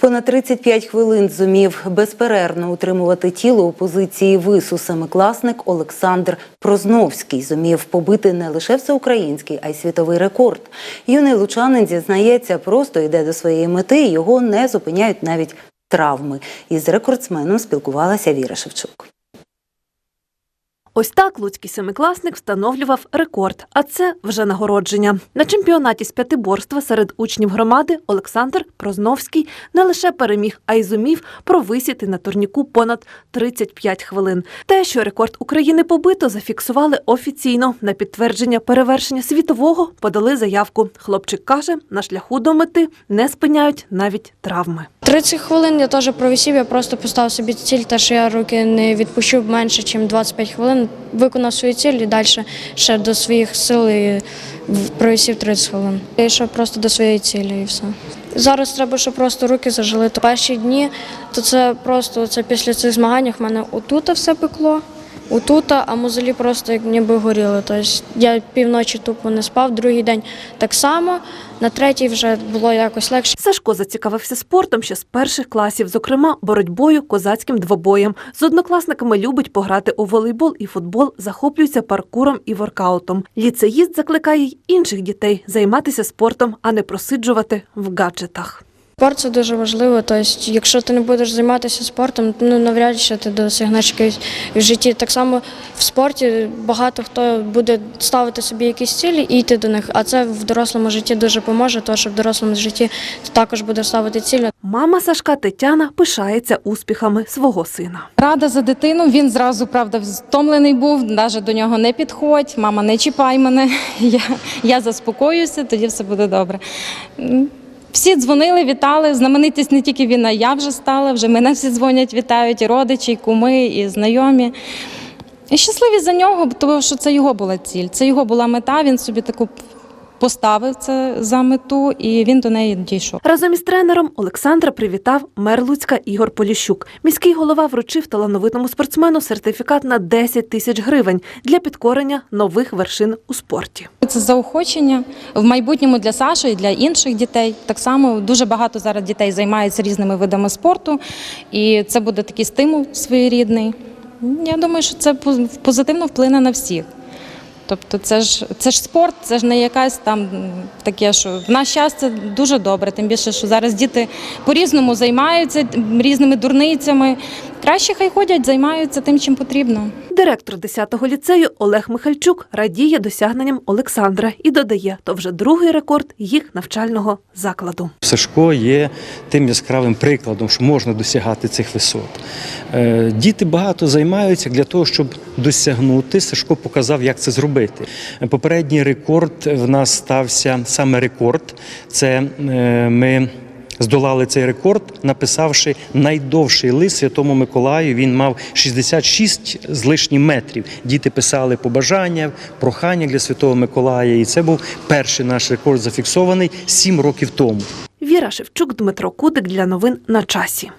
Понад 35 хвилин зумів безперервно утримувати тіло у позиції вису семикласник Олександр Прозновський. Зумів побити не лише всеукраїнський, а й світовий рекорд. Юний лучанин зізнається, просто йде до своєї мети. Його не зупиняють навіть травми. Із рекордсменом спілкувалася Віра Шевчук. Ось так луцький семикласник встановлював рекорд, а це вже нагородження. На чемпіонаті з п'ятиборства серед учнів громади Олександр Прозновський не лише переміг, а й зумів провисіти на турніку понад 35 хвилин. Те, що рекорд України побито, зафіксували офіційно. На підтвердження перевершення світового подали заявку. Хлопчик каже, на шляху до мети не спиняють навіть травми. 30 хвилин я теж провісів, я просто поставив собі ціль, те, що я руки не відпущу менше, ніж 25 хвилин, виконав свою ціль і далі ще до своїх сил і в- 30 хвилин. Я йшов просто до своєї цілі і все. Зараз треба, щоб просто руки зажили. То перші дні, то це просто це після цих змагань в мене отут все пекло, отут, а мозолі просто як ніби горіли. Тобто я півночі тупо не спав, другий день так само, на третій вже було якось легше. Сашко зацікавився спортом ще з перших класів, зокрема боротьбою, козацьким двобоєм. З однокласниками любить пограти у волейбол і футбол, захоплюється паркуром і воркаутом. Ліцеїст закликає й інших дітей займатися спортом, а не просиджувати в гаджетах. Спорт це дуже важливо. Тобто, якщо ти не будеш займатися спортом, ну навряд чи ти досягнеш якоїсь в житті. Так само в спорті багато хто буде ставити собі якісь цілі і йти до них. А це в дорослому житті дуже поможе, тому що в дорослому житті ти також будеш ставити цілі. Мама Сашка Тетяна пишається успіхами свого сина. Рада за дитину. Він зразу правда втомлений був, навіть до нього не підходь. Мама, не чіпай мене. Я, я заспокоюся, тоді все буде добре. Всі дзвонили, вітали. Знаменитість не тільки він, а я вже стала. Вже мене всі дзвонять, вітають, і родичі, і куми, і знайомі. І щасливі за нього, тому що це його була ціль, це його була мета. Він собі таку поставив це за мету, і він до неї дійшов. Разом із тренером Олександра привітав мер Луцька Ігор Поліщук. Міський голова вручив талановитому спортсмену сертифікат на 10 тисяч гривень для підкорення нових вершин у спорті. Це заохочення в майбутньому для Саші і для інших дітей. Так само дуже багато зараз дітей займаються різними видами спорту, і це буде такий стимул своєрідний. Я думаю, що це поз- позитивно вплине на всіх. Тобто, це ж це ж спорт, це ж не якась там таке, що в наш час це дуже добре. Тим більше, що зараз діти по-різному займаються різними дурницями. Краще хай ходять, займаються тим, чим потрібно. Директор 10-го ліцею Олег Михальчук радіє досягненням Олександра і додає, то вже другий рекорд їх навчального закладу. Сашко є тим яскравим прикладом, що можна досягати цих висот. Е, Діти багато займаються для того, щоб досягнути. Сашко показав, як це зробити. Попередній рекорд в нас стався саме рекорд. Це е, ми. Здолали цей рекорд, написавши найдовший лист Святому Миколаю. Він мав 66 з лишнім метрів. Діти писали побажання, прохання для Святого Миколая. І це був перший наш рекорд зафіксований 7 років тому. Віра Шевчук, Дмитро Кудик для новин на часі.